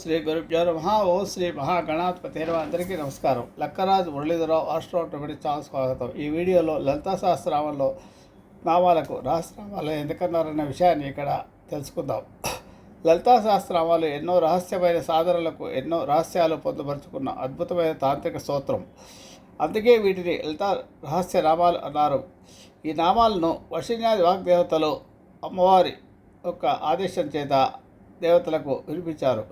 శ్రీ గురుభ్యో నమ. ఓ శ్రీ మహాగణాధిపతి అందరికీ నమస్కారం. లక్కరాజు మురళీధరరావు ఆస్ట్రోటోమేటి చాలా స్వాగతం. ఈ వీడియోలో లలితా సహస్రామంలో నామాలకు రహస్యనామాలు ఎందుకన్నారన్న విషయాన్ని ఇక్కడ తెలుసుకుందాం. లలితా సహస్రామాలు ఎన్నో రహస్యమైన సాధనలకు ఎన్నో రహస్యాలు పొందుపరుచుకున్న అద్భుతమైన తాంత్రిక స్తోత్రం. అందుకే వీటిని లలితా రహస్య నామాలు అన్నారు. ఈ నామాలను వశిన్యాది వాగ్దేవతలు అమ్మవారి యొక్క ఆదేశం చేత దేవతలకు వినిపించారు.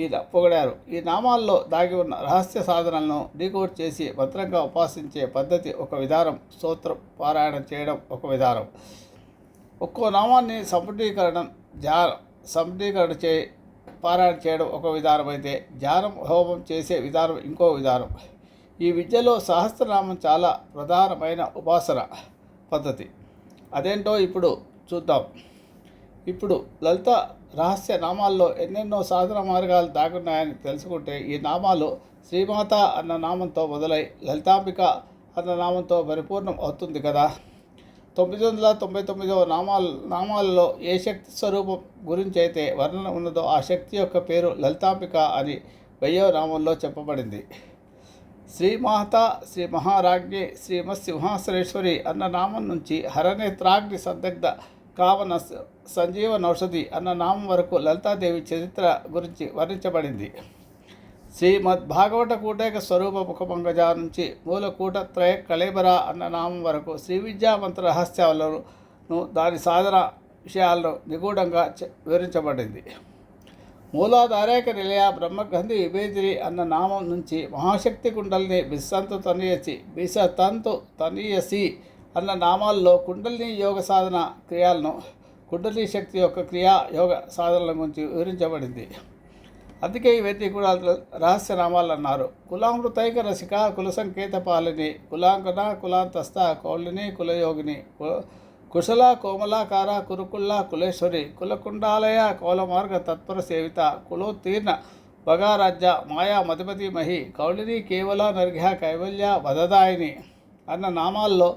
ఈ పొగడారు. ఈ నామాల్లో దాగి ఉన్న రహస్య సాధనలను డీకోడ్ చేసి భద్రంగా ఉపాసించే పద్ధతి ఒక విధానం. స్తోత్ర పారాయణం చేయడం ఒక విధానం. ఒక్కో నామాన్ని సంపుటీకరణం ధ్యాన సంపుటీకరణ చే పారాయణ చేయడం ఒక విధానం అయితే ధ్యానం హోమం చేసే విధానం ఇంకో విధానం. ఈ విద్యలో సహస్రనామం చాలా ప్రధానమైన ఉపాసన పద్ధతి. అదేంటో ఇప్పుడు చూద్దాం. ఇప్పుడు లలిత రహస్య నామాల్లో ఎన్నెన్నో సాధన మార్గాలు దాగున్నాయని తెలుసుకుంటే ఈ నామాలు శ్రీమాత అన్న నామంతో మొదలై లలితాంబిక అన్న నామంతో పరిపూర్ణం అవుతుంది కదా. తొమ్మిది వందల తొంభై తొమ్మిదవ నామాల నామాలలో ఏ శక్తి స్వరూపం గురించి అయితే వర్ణన ఉన్నదో ఆ శక్తి యొక్క పేరు లలితాంబిక అని వెయ్యవ నామంలో చెప్పబడింది. శ్రీమాత శ్రీ మహారాజ్ఞి శ్రీమత్ సింహాసనేశ్వరి అన్న నామం నుంచి హరనేత్రాగ్ని సందగ్ధ కావన సంజీవ నౌషధి అన్న నామం వరకు లలితాదేవి చరిత్ర గురించి వర్ణించబడింది. శ్రీమద్ భాగవత కూటేక స్వరూప ముఖపంకజ నుంచి మూలకూట త్రయ కళేబర అన్న నామం వరకు శ్రీ విద్యా మంత్ర రహస్యాలను దాని సాధన విషయాలను నిగూఢంగా వివరించబడింది. మూలాధారేక నిలయ బ్రహ్మగ్రంథి విభేదిని అన్న నామం నుంచి మహాశక్తి కుండల్ని బిస్సంతు తనయసి బిసతంతు తనయసి అన్న నామాల్లో కుండలిని యోగ సాధన క్రియాలను కుండలిని శక్తి యొక్క క్రియా యోగ సాధనల గురించి వివరించబడింది. అందుకే ఇవన్నీ కూడా రహస్య నామాలు అన్నారు. కులామృతైక రసిక కుల సంకేత పాలిని కులాంకన కులాంతస్థ కౌళిని కులయోగిని కు- కుశల కోమలాకార కురుకుళ్ళ కులేశ్వరి కులకుండాలయ కౌలమార్గ తత్పర సేవిత కులోత్తీర్ణ వగారాజ్య మాయా మధుమతి మహి కౌళిని కేవల నర్ఘ్య కైవల్య వదదాయిని అన్న నామాల్లో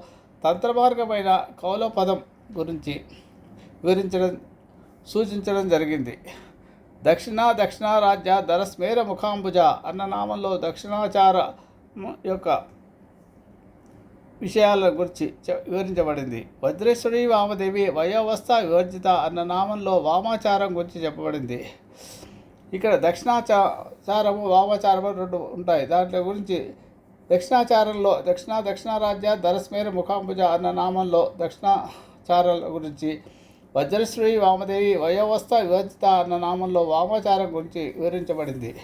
తంత్రమార్గమైన కౌల పదం గురించి వివరించడం సూచించడం జరిగింది. దక్షిణ దక్షిణ రాజ్య దరస్మేర ముఖాంబుజ అన్న నామంలో దక్షిణాచార యొక్క విషయాల గురించి వివరించబడింది. వజ్రేశ్వరి వామదేవి వయోవస్థ వివర్జిత అన్న నామంలో వామాచారం గురించి చెప్పబడింది. ఇక్కడ దక్షిణాచారము వామాచారము రెండు ఉంటాయి. దాంట్లో గురించి దక్షిణాచారంలో దక్షిణ దక్షిణ రాజ్య ముఖాంబుజ అన్న నామంలో దక్షిణాచారాల గురించి వజ్రశ్రీ వామదేవి వయోవస్థ వివర్జిత అన్న నామంలో వామాచారం గురించి వివరించబడింది.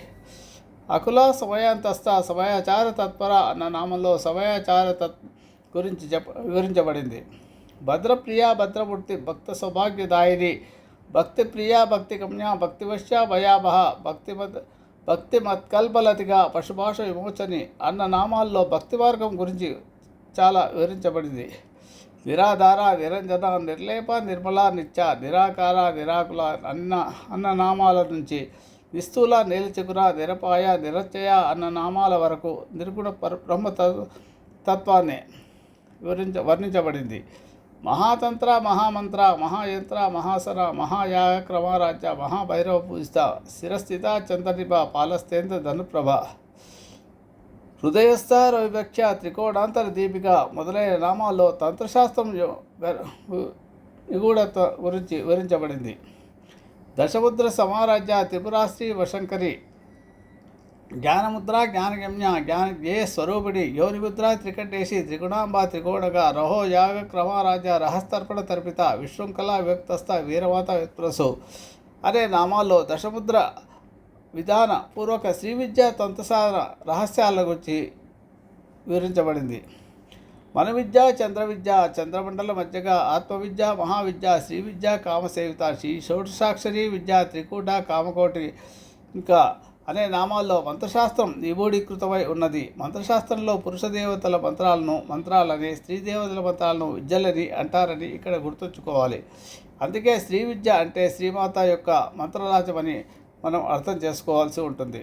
అకుల సమయాంతస్థ సమయాచార తత్పర అన్న నామంలో సమయాచార తత్ గురించి చెప్ప వివరించబడింది. భద్రప్రియ భద్రమూర్తి భక్త సౌభాగ్యదాయిని భక్తి ప్రియ భక్తి గమ్య భక్తివశ్య భయాభవ భక్తిమత్ భక్తి మత్కల్పలతిగా పశుభాష విమోచని అన్న నామాల్లో భక్తి మార్గం గురించి చాలా వివరించబడింది. నిరాధార నిరంజన నిర్లేప నిర్మల నిత్య నిరాకార నిరాకుల అన్న అన్న నామాల నుంచి నిస్థూల నీలచిగుర నిరపాయ నిరచయ అన్న నామాల వరకు నిర్గుణ పర బ్రహ్మ తత్వాన్ని వివరించ వర్ణించబడింది. మహాతంత్ర మహామంత్ర మహాయంత్ర మహాసన మహాయాగక్రమారాజ్య మహాభైరవ పూజిత శిరస్థిత చంద్రనిభ పాలస్తేంద్ర ధనుప్రభ హృదయస్థ రవిభక్ష త్రికోణాంతర దీపిక మొదలైన నామాల్లో తంత్రశాస్త్రం నిగూఢత గురించి వివరించబడింది. దశముద్ర సమారాజ్య త్రిపురాశ్రీ వశంకరి జ్ఞానముద్ర జ్ఞానగమ్య జ్ఞాన ఏ స్వరూపిణి యోనిముద్ర త్రికటేశి త్రిగుణాంబ త్రికోణగా రహో యాగ క్రమారాజ రహస్తర్పణ తర్పిత విశృంఖల వ్యక్తస్థ వీరమాత విత్రసు అనే నామాల్లో దశముద్ర విధాన పూర్వక శ్రీ విద్యా తంత్రసాధన రహస్యాల గురించి వివరించబడింది. మన విద్య చంద్ర విద్య చంద్రమండల మధ్యగా ఆత్మవిద్య మహావిద్య శ్రీ విద్య కామసేవిత శ్రీ షోడశాక్షరి విద్య త్రికూట కామకోటి ఇంకా అనే నామాల్లో మంత్రశాస్త్రం నిబూఢీకృతమై ఉన్నది. మంత్రశాస్త్రంలో పురుష దేవతల మంత్రాలను మంత్రాలని స్త్రీ దేవతల మంత్రాలను విద్యలని అంటారని ఇక్కడ గుర్తుంచుకోవాలి. అందుకే స్త్రీ విద్య అంటే శ్రీమాత యొక్క మంత్రరాజమని మనం అర్థం చేసుకోవాల్సి ఉంటుంది.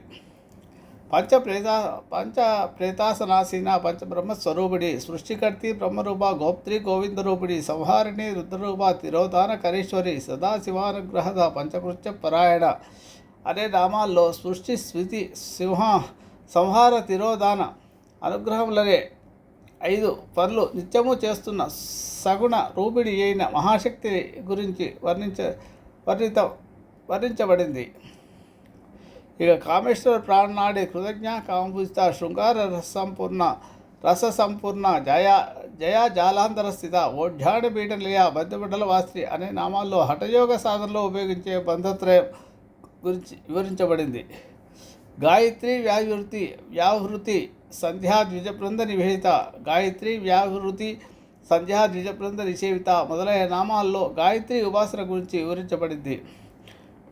పంచ ప్రేతా పంచ ప్రేతాసనాసీన పంచబ్రహ్మ స్వరూపిణి సృష్టికర్తి బ్రహ్మరూప గోప్త్రి గోవిందరూపిణి సంహారిణి రుద్రరూప తిరోధాన కరీశ్వరి సదాశివానుగ్రహద పంచకృత్య పరాయణ అనే నామాల్లో సృష్టి స్మృతి సింహ సంహార తిరోధాన అనుగ్రహములనే ఐదు పనులు నిత్యము చేస్తున్న సగుణ రూపిణి అయిన మహాశక్తి గురించి వర్ణించ వర్ణిత వర్ణించబడింది. ఇక కామేశ్వర ప్రాణనాడి కృతజ్ఞ కామపూజిత శృంగార రసంపూర్ణ రస సంపూర్ణ జయ జయా జాలాంతర స్థిత ఓఢ్యాడి పీఠలియ వాస్త్రి అనే నామాల్లో హఠయోగ సాధనలో ఉపయోగించే బంధత్రయం గురించి వివరించబడింది. గాయత్రి వ్యావృతి వ్యావృతి సంధ్యా ద్విజబృంద నివేదిత. గాయత్రి వ్యావృతి సంధ్యా ద్విజబృంద నిషేవిత మొదలైన నామాల్లో గాయత్రి ఉపాసన గురించి వివరించబడింది.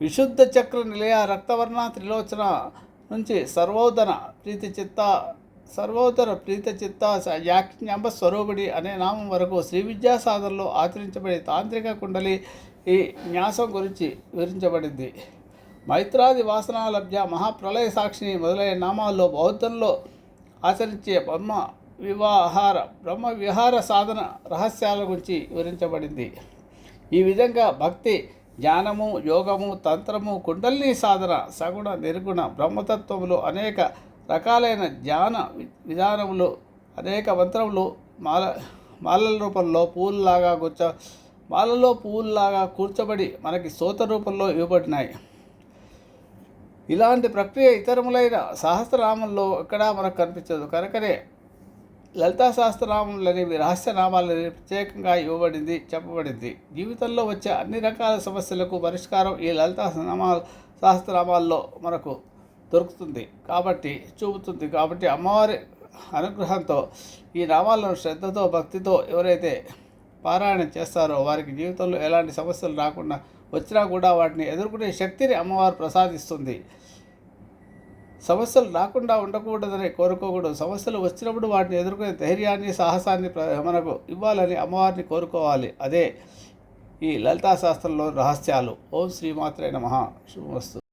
విశుద్ధ చక్ర నిలయ రక్తవర్ణ త్రిలోచన నుంచి సర్వోదన ప్రీతి చిత్త సర్వోదర ప్రీత చిత్త యాజ్ఞంబ స్వరూపిణి అనే నామం వరకు శ్రీ విద్యాసాగర్లో ఆచరించబడే తాంత్రిక కుండలి ఈ న్యాసం గురించి వివరించబడింది. మైత్రాది వాసన లభ్య మహాప్రళయ సాక్షిని మొదలైన నామాల్లో బౌద్ధంలో ఆచరించే బ్రహ్మ వివాహార బ్రహ్మ విహార సాధన రహస్యాల గురించి వివరించబడింది. ఈ విధంగా భక్తి జ్ఞానము యోగము తంత్రము కుండలిని సాధన సగుణ నిర్గుణ బ్రహ్మతత్వములు అనేక రకాలైన ధ్యాన వి- విధానములు అనేక మంత్రములు మాల మాలల రూపంలో పూల్లాగా కూర్చ మాలలో పూలలాగా కూర్చబడి మనకి సోత రూపంలో ఇవ్వబడినాయి. ఇలాంటి ప్రక్రియ ఇతరములైన సహస్రనామంలో ఎక్కడా మనకు కనిపించదు. కనుకనే లలితా సహస్రనామములు అనేవి రహస్యనామాలని ప్రత్యేకంగా ఇవ్వబడింది చెప్పబడింది. జీవితంలో వచ్చే అన్ని రకాల సమస్యలకు పరిష్కారం ఈ లలితా నామా సహస్రనామాల్లో మనకు దొరుకుతుంది కాబట్టి చూపుతుంది. కాబట్టి అమ్మవారి అనుగ్రహంతో ఈ నామాలను శ్రద్ధతో భక్తితో ఎవరైతే పారాయణం చేస్తారో వారికి జీవితంలో ఎలాంటి సమస్యలు రాకుండా వచ్చినా కూడా వాటిని ఎదుర్కొనే శక్తిని అమ్మవారు ప్రసాదిస్తుంది. సమస్యలు రాకుండా ఉండకూడదని కోరుకోకూడదు సమస్యలు వచ్చినప్పుడు వాటిని ఎదుర్కొనే ధైర్యాన్ని సాహసాన్ని మనకు ఇవ్వాలని అమ్మవారిని కోరుకోవాలి. అదే ఈ లలితా శాస్త్రంలో రహస్యాలు. ఓం శ్రీమాత్రే నమ. శుభమస్తు.